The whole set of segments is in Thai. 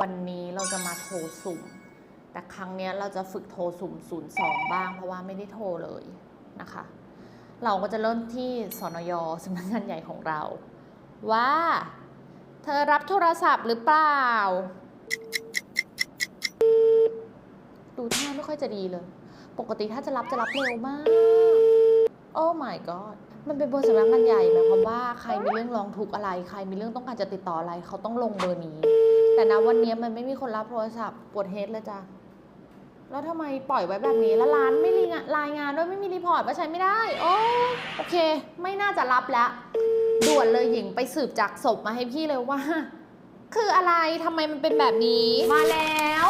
วันนี้เราจะมาโทรสุ่ม แต่ครั้งนี้เราจะฝึกโทรสุ่ม 02 บ้าง เพราะว่าไม่ได้โทรเลยนะคะ เราก็จะเริ่มที่สนยสำนักงานใหญ่ของเรา ว่า เธอรับโทรศัพท์หรือเปล่า ดูท่าไม่ค่อยจะดีเลย ปกติถ้าจะรับจะรับเร็วมาก โอ้ my god มันเป็นเบอร์สำนักงานใหญ่หมายความว่าใครมีเรื่องร้องทุกข์อะไร ใครมีเรื่องต้องการจะติดต่ออะไร เขาต้องลงเบอร์นี้ แต่นะวันนี้มันไม่มีคนรับโทรศัพท์ปวดเฮดเลยจ้ะแล้วทำไมปล่อยไว้แบบนี้แล้วร้านไม่รีงานรายงานด้วยไม่มีรีพอร์ตว่าใช้ไม่ได้ โอ้โอเค ไม่น่าจะรับแล้วด่วนเลยหญิงไปสืบจากศพมาให้พี่เลยว่า คืออะไรทำไมมันเป็นแบบนี้ มาแล้ว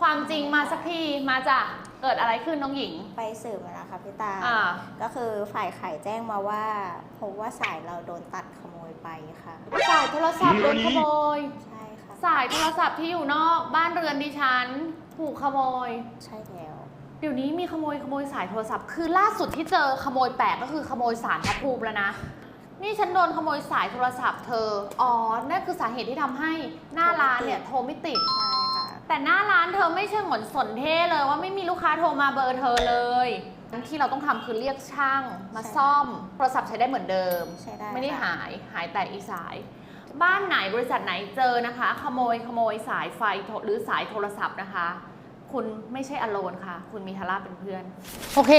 ความจริงมาสักทีมาจ้ะเกิดอะไรขึ้นน้องหญิง ไปสืบมาแล้วค่ะพี่ตา อ่า ก็คือฝ่ายขายแจ้งมาว่าพบว่าสายเราโดนตัดขโมยไปค่ะ สายโทรศัพท์โดนขโมย ใช่ค่ะ สายโทรศัพท์ที่อยู่นอกบ้านเรือนดิฉันถูกขโมย ใช่แล้ว เดี๋ยวนี้มีขโมยขโมยสายโทรศัพท์ คือล่าสุดที่เจอขโมยแปลกก็คือขโมยสารพระภูมิแล้วนะ นี่ฉันโดนขโมยสายโทรศัพท์เธอ อ๋อ นั่นคือสาเหตุที่ทำให้หน้าร้านเนี่ยโทรไม่ติด ใช่ค่ะ แต่หน้าร้านเธอไม่ใช่เหมือนสนเท่เลยว่าไม่มีลูกค้าโทรมาเบอร์เธอเลยที่เราต้องทำคือเรียกช่างมาใช่ซ่อมโทรศัพท์ใช้ได้เหมือนเดิม ใช่ได้ไม่ได้ค่ะ หายหายแต่อีสาย บ้านไหนบริษัทไหนเจอนะคะ ขโมยขโมยสายไฟโทรหรือสายโทรศัพท์นะคะ คุณไม่ใช่อโลนค่ะ คุณมีทาร่าเป็นเพื่อน โอเค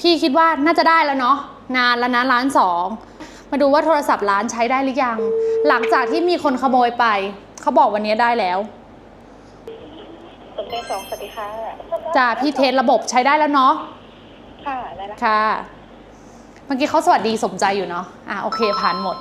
พี่คิดว่าน่าจะได้แล้วเนาะนานแล้วนะร้านสองมาดูว่าโทรศัพท์ร้านใช้ได้หรือยัง หลังจากที่มีคนขโมยไป เขาบอกวันนี้ได้แล้วสมเด็จสองสวัสดีค่ะจ้าพี่เทสระบบใช้ได้แล้วเนาะค่ะได้แล้วค่ะ เมื่อกี้เขาสวัสดีสมใจอยู่เนาะอะโอเคผ่านหมด